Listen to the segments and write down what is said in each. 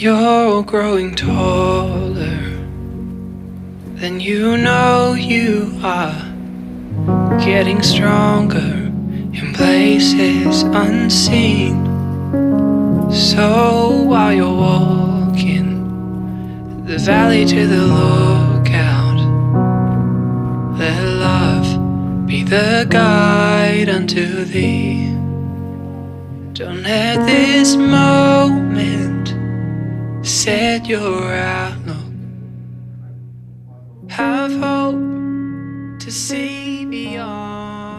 You're growing taller than you know you are. Getting stronger in places unseen. So while you're walking the valley to the lookout, let love be the guide unto thee. Don't let this moment set your outlook.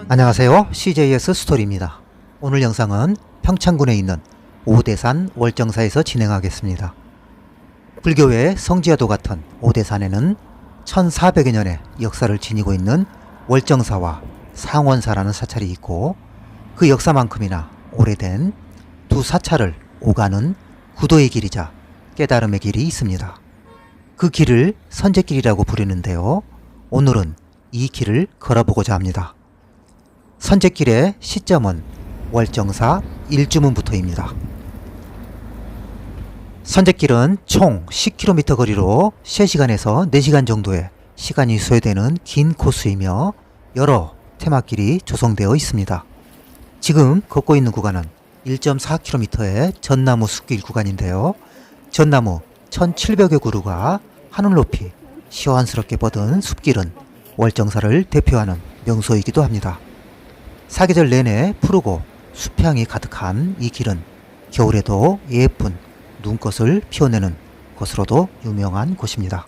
안녕하세요. CJS 스토리입니다. 오늘 영상은 평창군에 있는 오대산 월정사에서 진행하겠습니다. 불교의 성지와도 같은 오대산에는 1400여 년의 역사를 지니고 있는 월정사와 상원사라는 사찰이 있고 그 역사만큼이나 오래된 두 사찰을 오가는 구도의 길이자 깨달음의 길이 있습니다. 그 길을 선제길이라고 부르는데요. 오늘은 이 길을 걸어보고자 합니다. 선제길의 시점은 월정사 일주문부터입니다. 선제길은 총 10km 거리로 3시간에서 4시간 정도의 시간이 소요되는 긴 코스이며 여러 테마길이 조성되어 있습니다. 지금 걷고 있는 구간은 1.4km의 전나무 숲길 구간인데요. 전나무 1700여 그루가 하늘 높이 시원스럽게 뻗은 숲길은 월정사를 대표하는 명소이기도 합니다. 사계절 내내 푸르고 숲향이 가득한 이 길은 겨울에도 예쁜 눈꽃을 피워내는 곳으로도 유명한 곳입니다.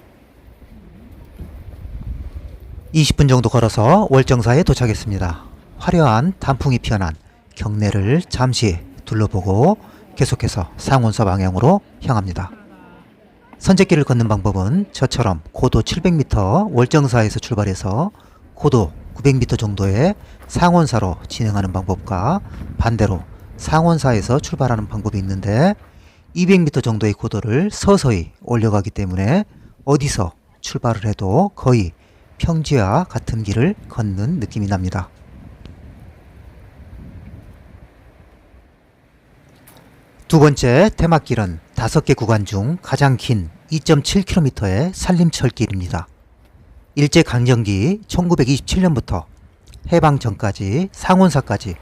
20분 정도 걸어서 월정사에 도착했습니다. 화려한 단풍이 피어난 경내를 잠시 둘러보고 계속해서 상원사 방향으로 향합니다. 선제길을 걷는 방법은 저처럼 고도 700m 월정사에서 출발해서 고도 900m 정도의 상원사로 진행하는 방법과 반대로 상원사에서 출발하는 방법이 있는데 200m 정도의 고도를 서서히 올려가기 때문에 어디서 출발을 해도 거의 평지와 같은 길을 걷는 느낌이 납니다. 두 번째 테마길은 다섯 개 구간 중 가장 긴 2.7km의 산림철길입니다. 일제강점기 1927년부터 해방 전까지 상원사까지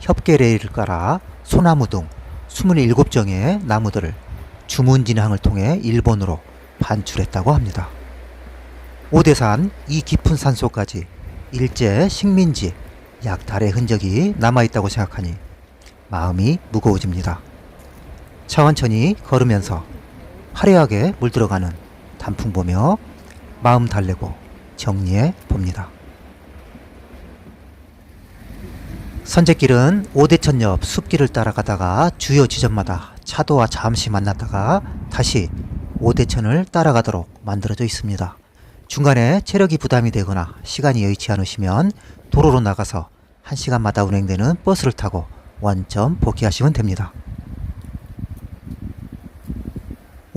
협계 레일을 깔아 소나무 등 27종의 나무들을 주문 진항을 통해 일본으로 반출했다고 합니다. 오대산 이 깊은 산속까지 일제 식민지 약달의 흔적이 남아있다고 생각하니 마음이 무거워집니다. 천천히 걸으면서 화려하게 물들어가는 단풍 보며 마음 달래고 정리해 봅니다. 선제길은 오대천 옆 숲길을 따라가다가 주요 지점마다 차도와 잠시 만났다가 다시 오대천을 따라가도록 만들어져 있습니다. 중간에 체력이 부담이 되거나 시간이 여의치 않으시면 도로로 나가서 1시간마다 운행되는 버스를 타고 원점 복귀하시면 됩니다.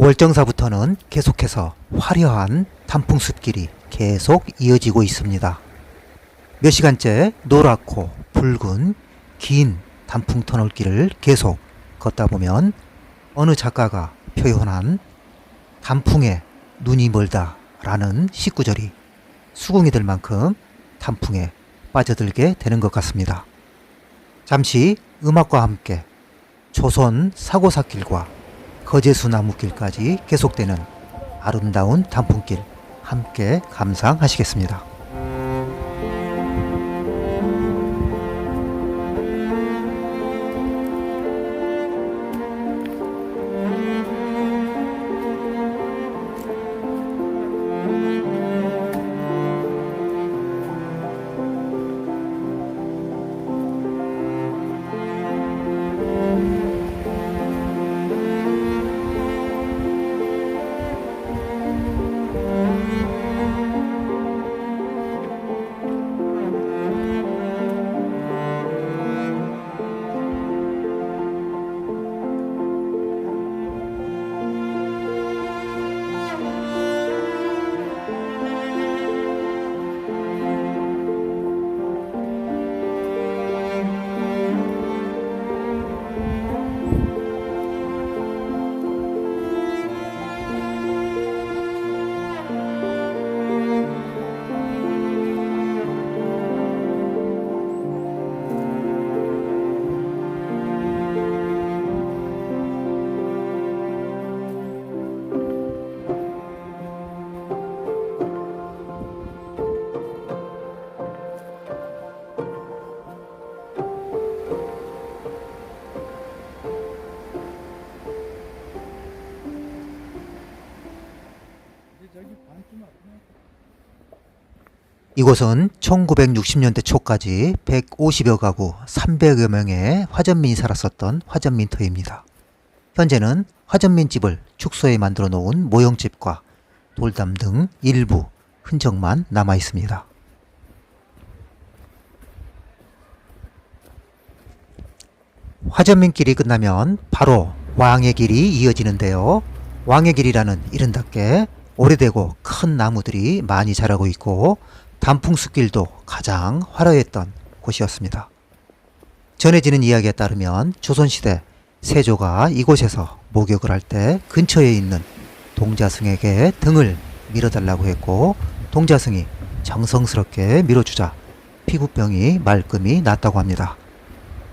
월정사부터는 계속해서 화려한 단풍숲길이 계속 이어지고 있습니다. 몇 시간째 노랗고 붉은 긴 단풍 터널길을 계속 걷다 보면 어느 작가가 표현한 단풍에 눈이 멀다 라는 식구절이 수긍이 될 만큼 단풍에 빠져들게 되는 것 같습니다. 잠시 음악과 함께 조선 사고사길과 거제수 나무길까지 계속되는 아름다운 단풍길 함께 감상하시겠습니다. 이곳은 1960년대 초까지 150여 가구 300여 명의 화전민이 살았었던 화전민터입니다. 현재는 화전민집을 축소해 만들어 놓은 모형집과 돌담 등 일부 흔적만 남아 있습니다. 화전민길이 끝나면 바로 왕의 길이 이어지는데요. 왕의 길이라는 이름답게 오래되고 큰 나무들이 많이 자라고 있고 단풍숲길도 가장 화려했던 곳이었습니다. 전해지는 이야기에 따르면 조선시대 세조가 이곳에서 목욕을 할 때 근처에 있는 동자승에게 등을 밀어달라고 했고 동자승이 정성스럽게 밀어주자 피부병이 말끔히 낫다고 합니다.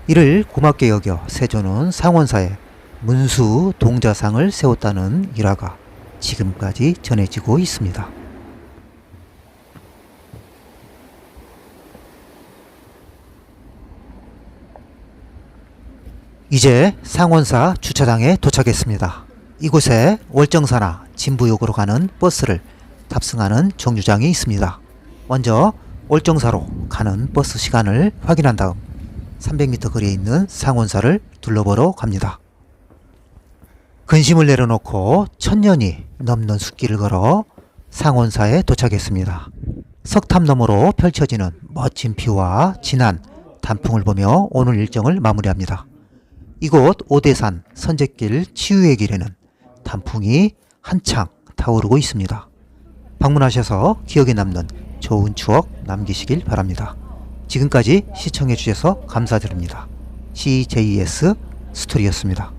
이를 고맙게 여겨 세조는 상원사에 문수 동자상을 세웠다는 일화가 지금까지 전해지고 있습니다. 이제 상원사 주차장에 도착했습니다. 이곳에 월정사나 진부역으로 가는 버스를 탑승하는 정류장이 있습니다. 먼저 월정사로 가는 버스 시간을 확인한 다음 300m 거리에 있는 상원사를 둘러보러 갑니다. 근심을 내려놓고 천년이 넘는 숲길을 걸어 상원사에 도착했습니다. 석탑 너머로 펼쳐지는 멋진 뷰와 진한 단풍을 보며 오늘 일정을 마무리합니다. 이곳 오대산 선제길 치유의 길에는 단풍이 한창 타오르고 있습니다. 방문하셔서 기억에 남는 좋은 추억 남기시길 바랍니다. 지금까지 시청해 주셔서 감사드립니다. CJS 스토리였습니다.